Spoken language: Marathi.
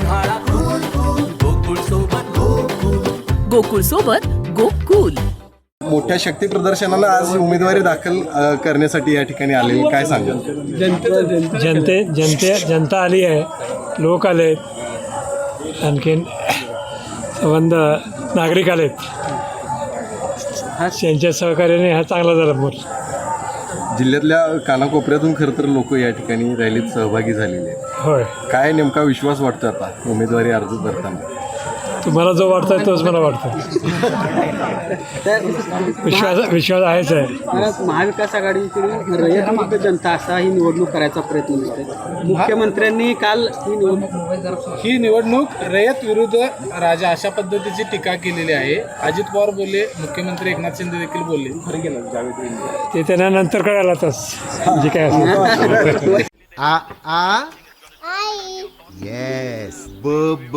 उन्हाळा फुल गोकुळ सोबत गोकुल. गोकुळ सोबत गोकुल. मोठ्या शक्ती प्रदर्शनाला आज उमेदवारी दाखल करण्यासाठी या ठिकाणी आले काय सांगा जनते जनते जनता आली आहे. लोक आले आणखीन संबंध नागरिक आलेत. त्यांच्या सहकार्याने हा चांगला झाला बोल. जिल्ह्यातल्या कानाकोपऱ्यातून खरं तर लोक या ठिकाणी रॅलीत सहभागी झालेले आहेत. होय. काय नेमका विश्वास वाटतो आता उमेदवारी अर्ज भरताना? तुम्हाला जो वाटतोय तोच मला वाटतो विश्वास विश्वास आहेच आहे. महाराज महाविकास आघाडीकडून रयत जनता असा ही निवडणूक करायचा प्रयत्न दिसतोय मुख्यमंत्र्यांनी काल ही निवडणूक ही निवडणूक रयत विरुद्ध राजा अशा पद्धतीची टीका केलेली आहे. अजित पवार बोलले मुख्यमंत्री एकनाथ शिंदे देखील बोलले. ते त्यांना नंतर कळायला आताच जे काय असेल आ आ? येस ब ब